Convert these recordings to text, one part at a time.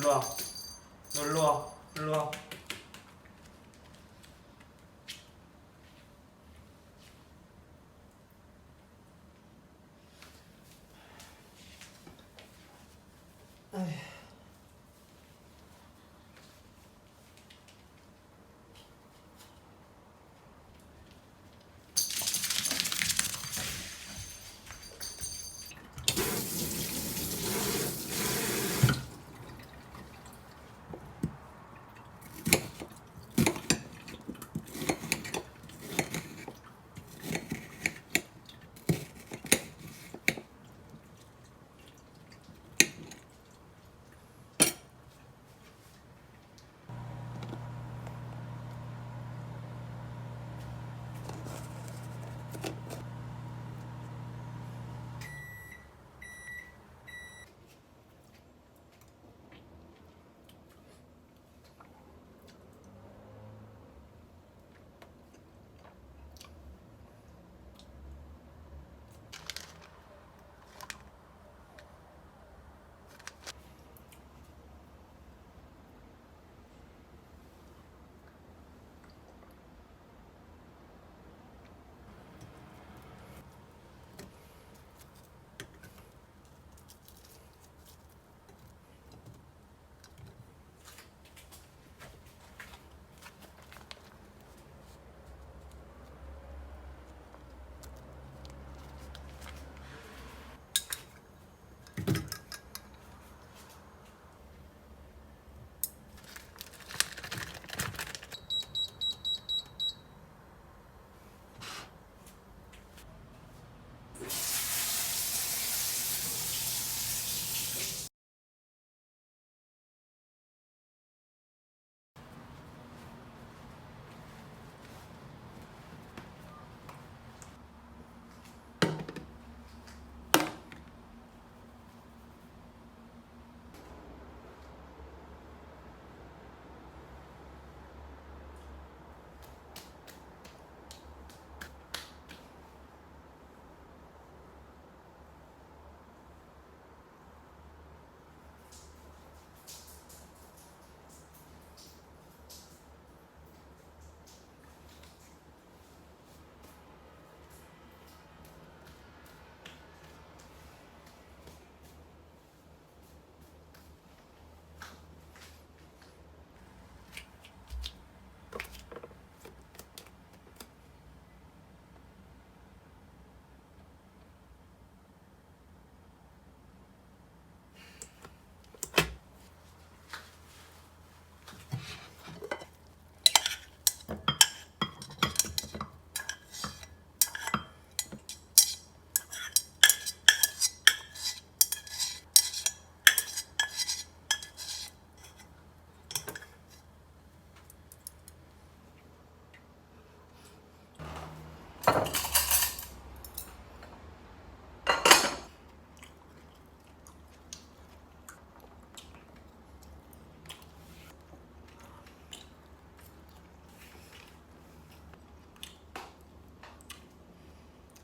일로 와. 너 일로 와. 일로 와.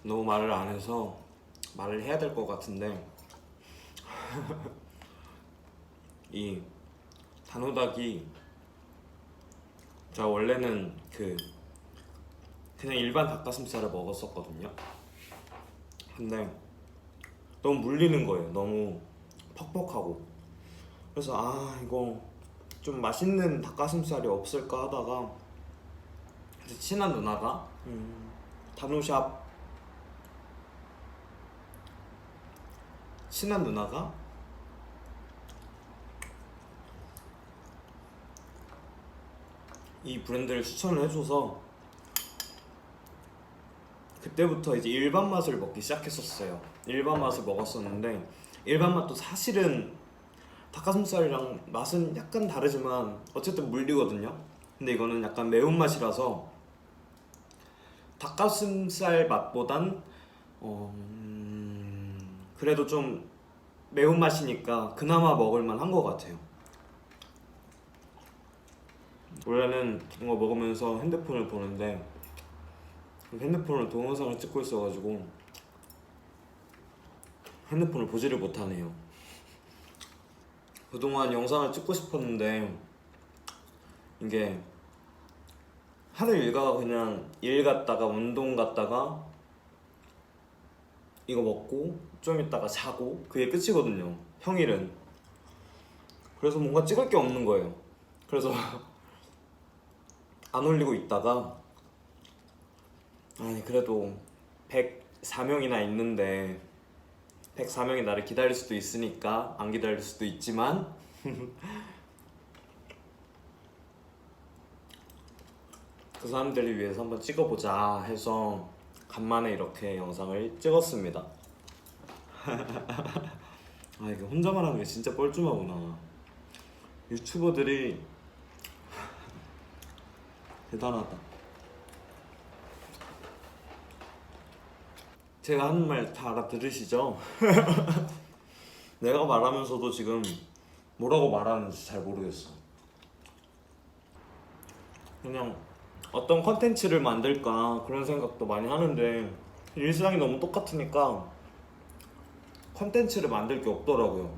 너무 말을 안 해서 말을 해야 될 것 같은데 이 단호박이 제가 원래는 그 그냥 일반 닭가슴살을 먹었었거든요. 근데 너무 물리는 거예요. 너무 퍽퍽하고. 그래서 아 이거 좀 맛있는 닭가슴살이 없을까 하다가 친한 누나가 음, 단호샵 친한 누나가 이 브랜드를 추천을 해줘서 그때부터 이제 일반 맛을 먹기 시작했었어요. 일반 맛을 먹었었는데 일반 맛도 사실은 닭가슴살이랑 맛은 약간 다르지만 어쨌든 물리거든요. 근데 이거는 약간 매운 맛이라서 닭가슴살 맛보단 어, 음, 그래도 좀 매운 맛이니까 그나마 먹을만 한 것 같아요. 원래는 이거 먹으면서 핸드폰을 보는데 핸드폰으로 동영상을 찍고 있어가지고 핸드폰을 보지를 못하네요. 그동안 영상을 찍고 싶었는데 이게 하루 일과가 그냥 일 갔다가 운동 갔다가 이거 먹고 좀 있다가 자고 그게 끝이거든요. 평일은. 그래서 뭔가 찍을 게 없는 거예요. 그래서 안 올리고 있다가 아니 그래도 104명이나 있는데 104명이 나를 기다릴 수도 있으니까 안 기다릴 수도 있지만 그 사람들을 위해서 한번 찍어보자 해서 간만에 이렇게 영상을 찍었습니다. 아 이게 혼자만 하는 게 진짜 뻘쭘하구나. 유튜버들이 대단하다. 제가 하는 말 다 알아들으시죠? 내가 말하면서도 지금 뭐라고 말하는지 잘 모르겠어. 그냥 어떤 컨텐츠를 만들까 그런 생각도 많이 하는데 일상이 너무 똑같으니까 컨텐츠를 만들 게 없더라고요.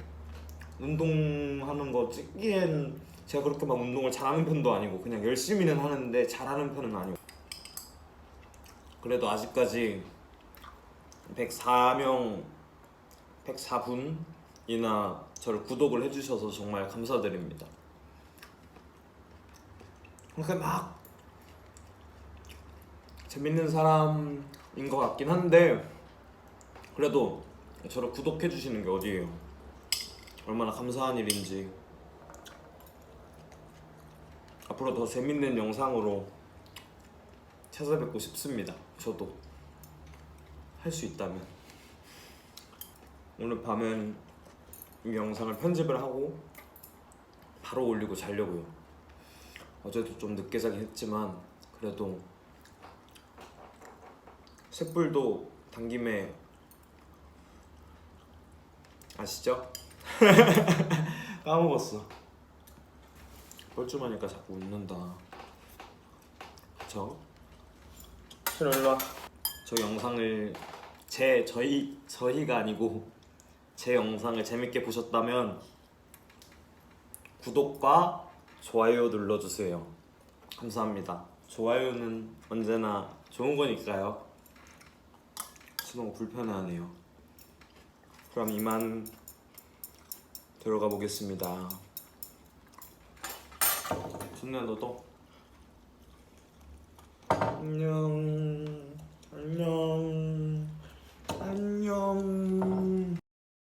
운동하는 거 찍기엔 제가 그렇게 막 운동을 잘하는 편도 아니고 그냥 열심히는 하는데 잘하는 편은 아니고 그래도 아직까지 104명 104분이나 저를 구독을 해주셔서 정말 감사드립니다. 그렇게 막 재밌는 사람인 것 같긴 한데 그래도 저를 구독해 주시는 게 어디예요? 얼마나 감사한 일인지 앞으로 더 재밌는 영상으로 찾아뵙고 싶습니다. 저도 할 수 있다면 오늘 밤엔 이 영상을 편집을 하고 바로 올리고 자려고요. 어제도 좀 늦게 자긴 했지만 그래도 쇳불도 당김에 아시죠? 까먹었어. 뻘쭘하니까 자꾸 웃는다. 저? 싫어 일로 와. 저 영상을 제 저희 저희가 아니고 제 영상을 재밌게 보셨다면 구독과 좋아요 눌러주세요. 감사합니다. 좋아요는 언제나 좋은 거니까요. 너무 불편하네요. 그럼 이만 들어가 보겠습니다. 준우야 너도 안녕 안녕 안녕